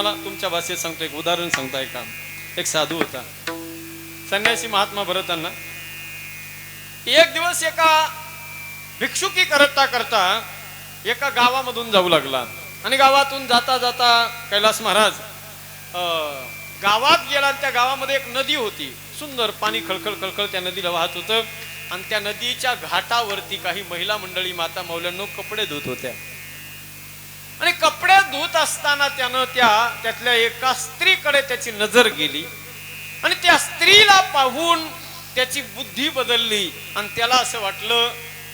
तुम्हाला तुमच्या भाषेत सांगतो एक उदाहरण सांगताय का एक साधू होता. संन्यासी महात्मा भरतांना एक दिवस एका भिक्षुकी करता करता एका गावामधून जाऊ लागला आणि गावातून जाता जाता कैलास महाराज अं, गावात गेला त्या गावामध्ये एक नदी होती. सुंदर पाणी खळखळ खळखळ त्या नदीला वाहत होतं आणि त्या नदीच्या घाटावरती काही महिला मंडळी माता मौल्यांनो कपडे धुत होत्या. आणि कपडे धुत असताना त्यानं त्या त्यातल्या एका स्त्रीकडे त्याची नजर गेली. आणि त्या स्त्रीला पाहून त्याची बुद्धी बदलली. आणि त्याला असं वाटलं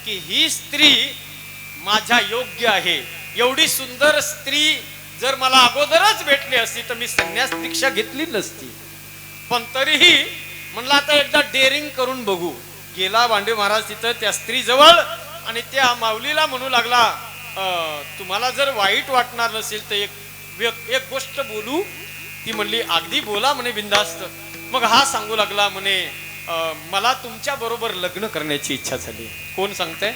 की ही स्त्री माझ्या योग्य आहे. एवढी सुंदर स्त्री जर मला अगोदरच भेटली असती तर मी संन्यास दीक्षा घेतली नसती. पण तरीही म्हणलं आता एकदा डेअरिंग करून बघू. गेला भांडे महाराज तिथं त्या स्त्री जवळ आणि त्या माऊलीला म्हणू लागला तुम्हाला जर वाईट वाटणार नसेल तर एक एक- गोष्ट बोलू. ती म्हणली अगदी बोला म्हणे बिंदास्त मग हा सांगू लागला म्हणे मला तुमच्या बरोबर लग्न करण्याची इच्छा झाली. कोण सांगते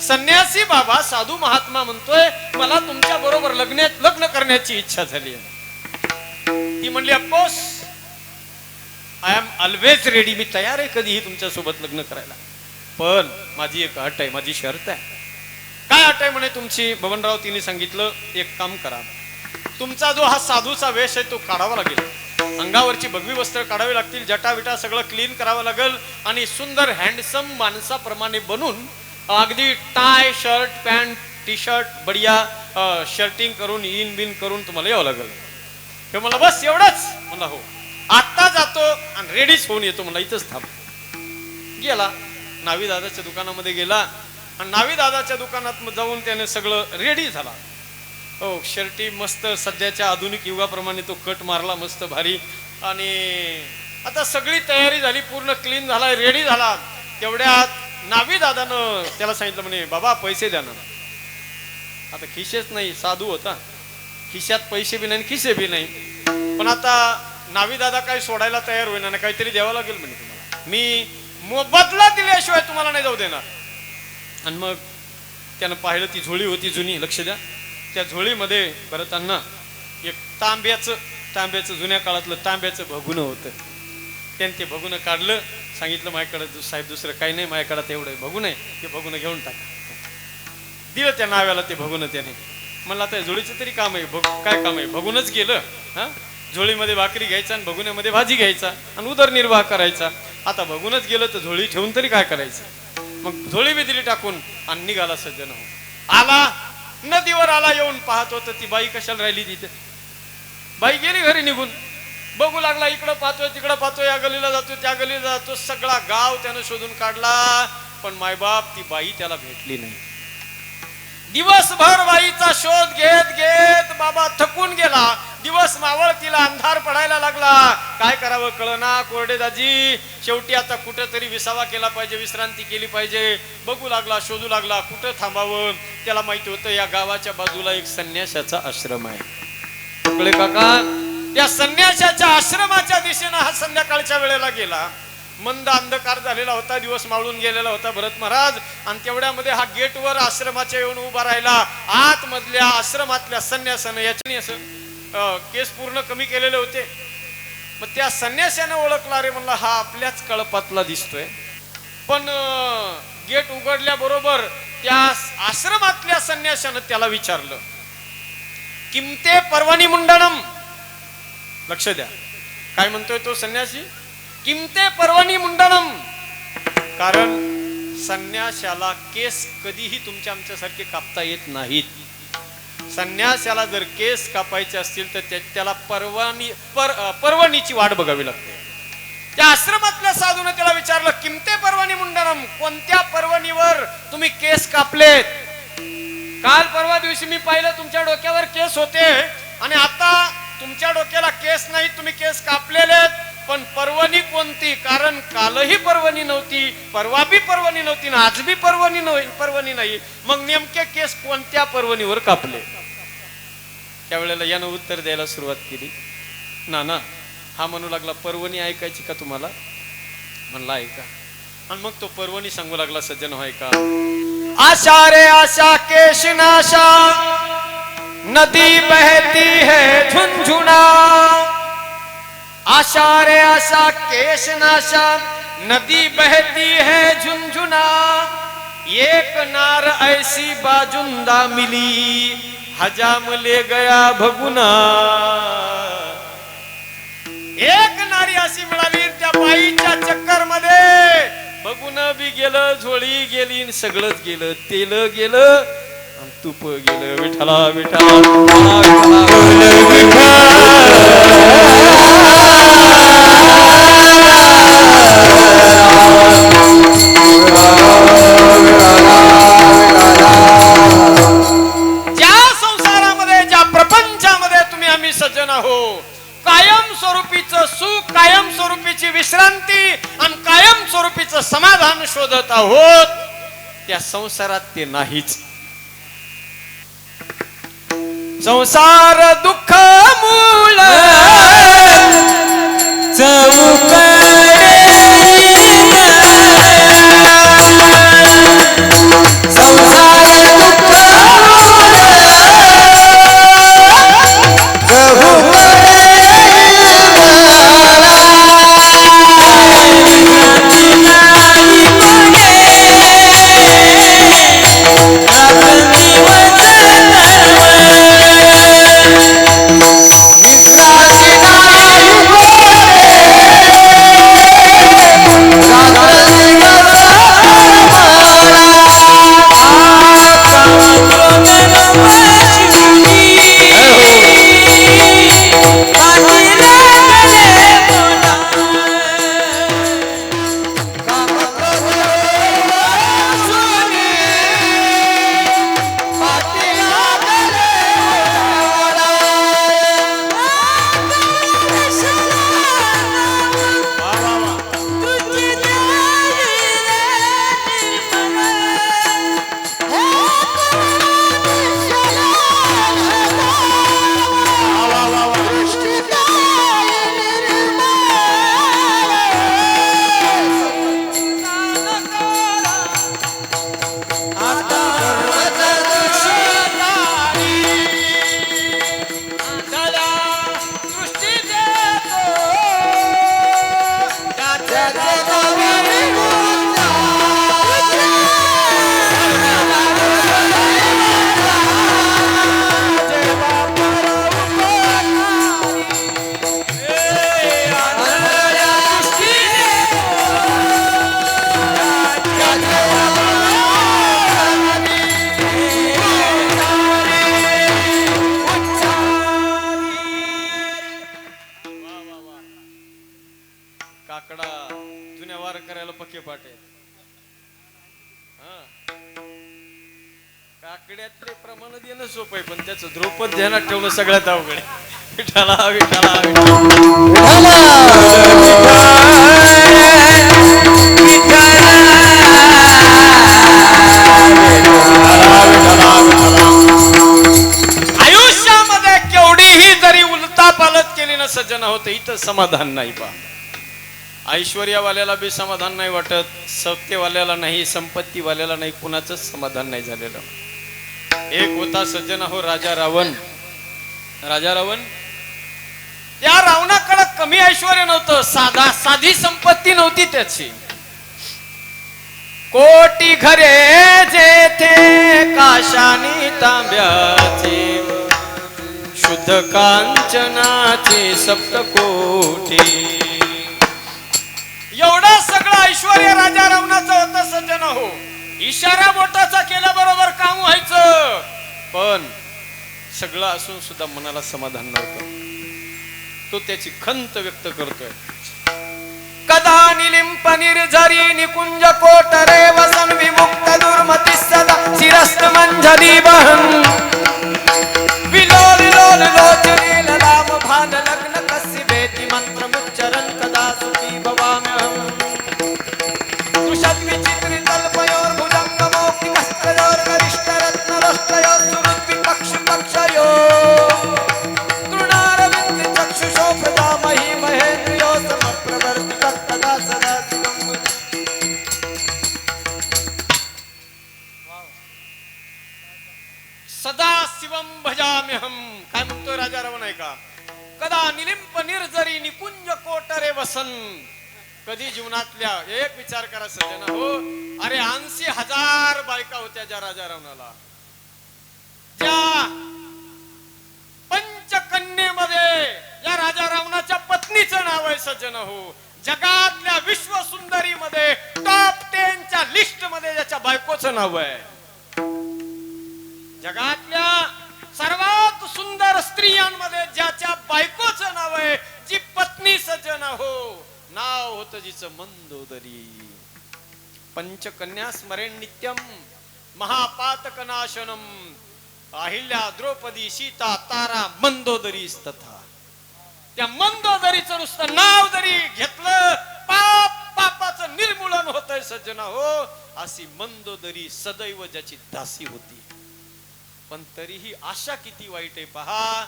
संन्यासी बाबा साधू महात्मा म्हणतोय मला तुमच्या बरोबर लग्न लग्न करण्याची इच्छा झाली. ती म्हणली of course I am always ready मी तयार आहे कधीही तुमच्यासोबत लग्न करायला. पण माझी एक अट आहे माझी शर्त आहे. काय अट आहे म्हणे तुमची? बबनराव तिने सांगितलं एक काम करा. तुमचा जो हा साधूचा वेश आहे तो काढावा लागेल. अंगावरची भगवी वस्त्र काढावी लागतील जटा विटा सगळं क्लीन करावं लागेल आणि सुंदर हँडसम माणसाप्रमाणे बनून अगदी tie shirt pant T shirt बढिया शर्टिंग करून इन बिन करून तुम्हाला यावं लागेल. हे मला बस एवढंच. म्हणला हो. आत्ता जातो आणि रेडीच होऊन येतो. मला इथंच थांब. गेला. नावी दादाच्या दुकानामध्ये गेला. आणि नावी दादाच्या दुकानात जाऊन त्याने सगळं रेडी झाला. हो शर्टी मस्त सध्याच्या आधुनिक युगाप्रमाणे तो कट मारला मस्त भारी. आणि आता सगळी तयारी झाली पूर्ण क्लीन झाला रेडी झाला. तेवढ्यात नावी दादानं त्याला सांगितलं म्हणे बाबा पैसे द्या ना. आता खिशेच नाही साधू होता. खिशात पैसे बी नाही आणि खिसे बी नाही. पण आता नावी दादा काही सोडायला तयार होईना ना काहीतरी द्यावं लागेल म्हणे तुम्हाला. मी मोबदला दिल्याशिवाय तुम्हाला नाही जाऊ देणार. आणि मग त्यानं पाहिलं ती झोळी होती जुनी लक्ष द्या. त्या झोळीमध्ये भरतांना एक तांब्याचं तांब्याचं जुन्या काळातलं तांब्याचं भगुनं होतं. त्याने ते भगुनं काढलं सांगितलं माझ्याकडं साहेब दुसरं काही नाही माझ्याकडं एवढं भगुन आहे ते भगुनं घेऊन टाका. दिलं त्या नाव्याला ते भगुनं त्याने. म्हणलं आता झोळीचं तरी काम आहे भग काय काम आहे? भगूनच गेलं हा? झोळीमध्ये भाकरी घ्यायचा आणि भगुण्यामध्ये भाजी घ्यायचा आणि उदरनिर्वाह करायचा. आता भगूनच गेलं तर झोळी ठेवून तरी काय करायचं? मग झोळी बी दिली टाकून आणि निघाला सज्जन हो. आला. नदीवर आला येऊन पाहत होत ती बाई कशाला राहिली तिथे? बाई गेली घरी निघून. बघू लागला इकडं पाहतोय तिकडं पाहतोय या गलीला जातो त्या गलीला जातो सगळा गाव त्यानं शोधून काढला पण मायबाप ती बाई त्याला भेटली नाही. दिवसभर बाईचा शोध घेत घेत बाबा थकून गेला. दिवस मावळ तिला अंधार पडायला लागला. काय करावं कळना कोरडे दाजी. शेवटी आता कुठं तरी विसावा केला पाहिजे विश्रांती केली पाहिजे. बघू लागला शोधू लागला कुठं थांबावं? त्याला माहिती होतं या गावाच्या बाजूला एक संन्याशाचा आश्रम आहे. कळे काका? त्या संन्याशाच्या आश्रमाच्या दिशेनं हा संध्याकाळच्या वेळेला गेला. मंद अंधकार झालेला होता दिवस मावळून गेलेला होता भरत महाराज. आणि तेवढ्यामध्ये हा गेटवर आश्रमाच्या येऊन उभा राहिला. आतमधल्या आश्रमातल्या संन्यासानं याच्या असं केस पूर्ण कमी केलेले होते. मग त्या संन्याशानं ओळखला रे म्हणला हा आपल्याच कळपातला दिसतोय. पण गेट उघडल्याबरोबर त्या आश्रमातल्या संन्याशानं त्याला विचारलं किमते परवानी मुंडणम लक्ष द्या. काय म्हणतोय तो संन्यासी किमते परवानी मुंडणम कारण संन्याशाला केस कधीही तुमच्या आमच्यासारखे कापता येत नाहीत. संन्यासाला जर केस कापायचे असतील तर त्याला परवानी पर परवानीची वाट बघावी लागते. त्या आश्रमातल्या साधूने त्याला विचारलं किमते परवानी मुंडनम? कोणत्या परवानीवर तुम्ही केस कापलेत? काल परवा दिवशी मी पाहिलं तुमच्या डोक्यावर केस होते आणि आता तुमच्या डोक्याला केस नाही तुम्ही केस कापलेले आहेत पण पर्वणी कोणती? कारण कालही पर्वणी नव्हती परवा बी पर्वणी नव्हती ना आज बी पर्वणी नव्हती पर्वणी नाही. मग नेमके केस कोणत्या पर्वणीवर कापले? त्यावेळेला यानं उत्तर द्यायला सुरुवात केली. ना ना हा म्हणू लागला पर्वणी ऐकायची का तुम्हाला? म्हणला ऐका. आणि मग तो पर्वणी सांगू लागला सज्जन होय का? आशा रे आशा केश नाशा नदी बहती है झुंझुना आशा रे आशा केश नाशा नदी बहती है झुंझुना एक नार ऐसी बाजुंदा मिली हजाम ले गया भगुना एक नारी अशी मिळाली त्या बाईच्या चक्करमध्ये बघून बी गेलं झोळी गेली सगळंच गेलं तेल गेलं तुप तूप गेलं विठाला विठाला विठाला कायम स्वरूपीचं सुख कायम स्वरूपीची विश्रांती आणि कायम स्वरूपीचं समाधान शोधत आहोत. त्या संसारात ते नाहीच. संसार दुःख मूल. विश्वासी Jagannath. जुन्या वार करायला पक्के पाठ काकड्यातले प्रमाण देणं सोपं आहे पण त्याचं द्रौपद ध्यानात ठेवणं सगळ्यात अवघड विठाला विठाला आयुष्यामध्ये केवढीही जरी उलता पालत केली ना सज्जना होते इथं समाधान नाही पा ऐश्वर्यावाल्याला बी समाधान नाही वाटत सत्यवाल्याला नाही संपत्तीवाल्याला नाही कुणाचंच समाधान नाही झालेलं. एक होता सज्जन हो राजा रावण. राजा रावण? त्या रावणाकडे कमी ऐश्वर नव्हतं साधा साधी संपत्ती नव्हती त्याची. कोटी घरे जेथे काशानी तांब्याची शुद्ध कांचनाचे सप्तकोटी. एवढं सगळं ऐश्वर राजा रावणाचं होतं सज्जन हो इशारा बोटाचा केल्याबरोबर काम व्हायचं. पण सगळं असून सुद्धा मनाला समाधान नव्हतं. तो त्याची खंत व्यक्त करतोय. कदा निलिंप निर्झरी निकुंज कोटरे वसन विमुक्त दुर्मती सदा शिरस्त मंजरी बहन. विलोल लोल लोचने ललाम भान लग्न कस्य भेति मंत्र मुच्चरन शिवम भजाम्यहम काय म्हणतोय राजा रावण आहे का कदा निलिंप निर्जरी निकुंज कोटरे वसन? कधी जीवनातल्या एक विचार करा सज्जन हो. अरे ऐंशी हजार बायका होत्या ज्या राजा रावणाला त्या पंचकन्येमध्ये या राजा रावणाच्या पत्नीचं नाव आहे सज्जन हो. जगातल्या विश्व सुंदरी मध्ये टॉप टेनच्या लिस्टमध्ये ज्याच्या बायकोचं नाव आहे. जगातल्या सुंदर स्त्रियांमध्ये ज्याच्या बायकोचं नाव आहे जी पत्नी सज्जन हो नाव होत जिचं मंदोदरी. पंचकन्या स्मरेण नित्यम महापातक नाशनम अहिल्या द्रौपदी सीता तारा मंदोदरी तथा. त्या मंदोदरीचं नुसतं नाव जरी घेतलं पाप पापाचं निर्मूलन होतंय सज्जना हो अशी मंदोदरी सदैव ज्याची दासी होती. पण तरीही आशा किती वाईट आहे पहा.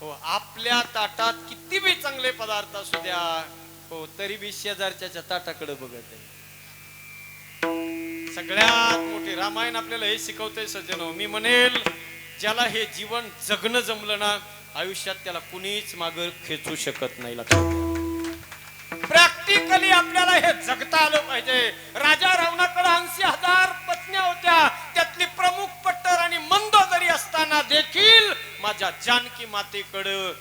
हो आपल्या ताटात किती बी चांगले पदार्थ असू द्या हो तरी बी शेजारच्या ताटाकडे बघत आहे. सगळ्यात मोठे रामायण आपल्याला हे शिकवतंय सज्जन. मी म्हणेल ज्याला हे जीवन जगणं जमलं ना आयुष्यात त्याला कुणीच माग खेचू शकत नाही लक्षात प्रॅक्टिकली आपल्याला हे जगता आलं पाहिजे. राजा रावणाकडे ऐंशी हजार पत्न्या होत्या त्यातली प्रमुख पट्टर आणि मंदोदरी असताना देखील माझ्या जानकी मातेकडं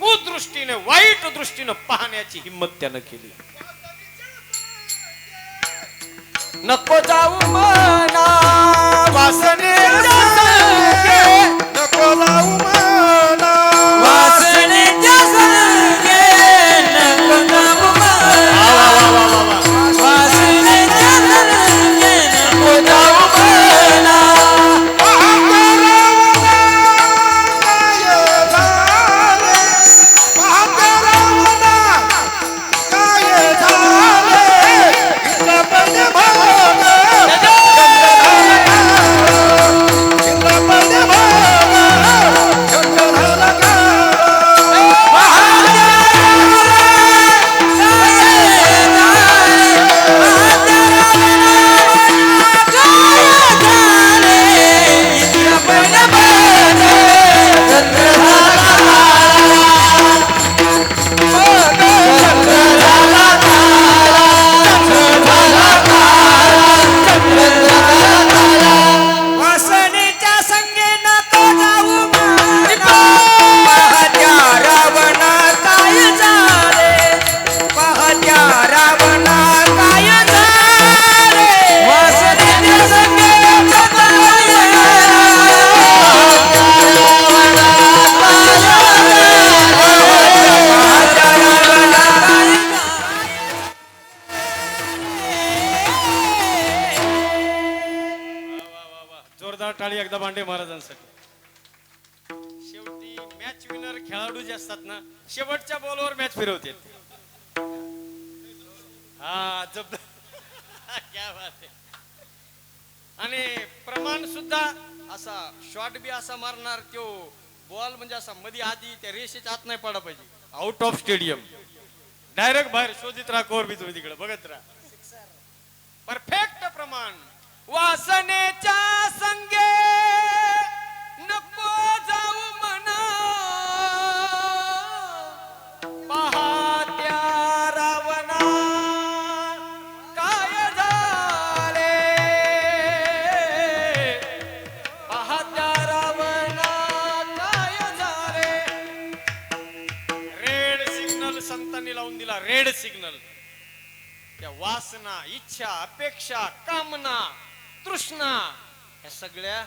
कुदृष्टीने वाईट दृष्टीने पाहण्याची हिंमत त्यानं केली. नको जाऊ मना वासने नको जाऊ शेवटच्या बॉलवर मॅच फिरवते हा जब आणि प्रमाण सुद्धा असा शॉट बी असा मारणार तो बॉल म्हणजे असा मध्ये आधी त्या रेषेच्या आत नाही पडा पाहिजे. आउट ऑफ स्टेडियम डायरेक्ट बाहेर शोधित राहा कोर बी तुम्ही तिकडे बघत राहा. परफेक्ट प्रमाण. वासनेच्या संगे! वासना इच्छा अपेक्षा कामना तृष्णा या सगळ्या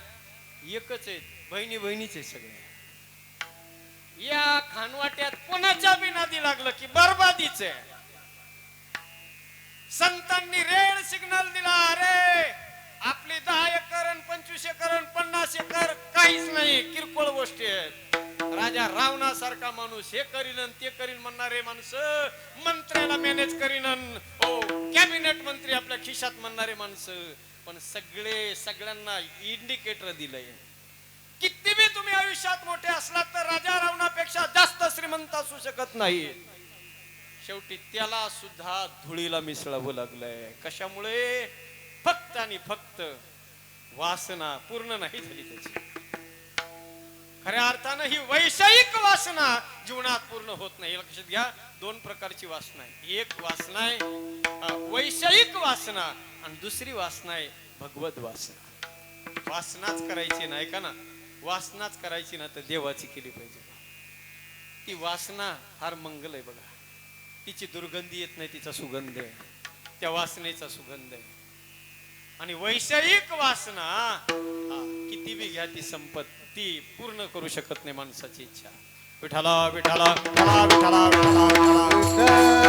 एकच आहेत. बहिणी बहिणीच आहेत सगळ्या. या खानवाट्यात कोणाच्या बिनादी लागलं की बरबादीच आहे. संतांनी रेड सिग्नल दिला अरे आपली दहा एकर पंचवीस एकर पन्नास एकर काहीच नाही किरकोळ गोष्टी आहेत. राजा रावणासारखा माणूस हे करीन ते करीन म्हणणारे माणसं मंत्र्याला मॅनेज करीन ओ कॅबिनेट हो, मंत्री आपल्या खिशात म्हणणारे माणसं. पण सगळे सगळ्यांना इंडिकेटर दिलंय. किती बी तुम्ही आयुष्यात मोठे असलात तर राजा रावणापेक्षा जास्त श्रीमंत असू शकत नाही. शेवटी त्याला सुद्धा धुळीला मिसळावं लागलंय. कशामुळे? फक्त आणि फक्त वासना पूर्ण नाही झाली त्याची. खऱ्या अर्थानं ही वैषयिक वासना जीवनात पूर्ण होत नाही. लक्षात घ्या दोन प्रकारची वासना आहे. एक वासना आहे वैषयिक वासना आणि दुसरी वासना आहे भगवत वासना. वासनाच करायची नाही का ना? वासनाच करायची ना तर देवाची केली पाहिजे. ती वासना फार मंगल आहे बघा. तिची दुर्गंधी येत नाही तिचा सुगंध आहे. त्या वासनेचा सुगंध आहे. आणि वैषयिक वासना किती बी घ्या ती संपत्ती ती पूर्ण करू शकत नाही माणसाची इच्छा. विठाला विठाला विठाला विठाला विठाला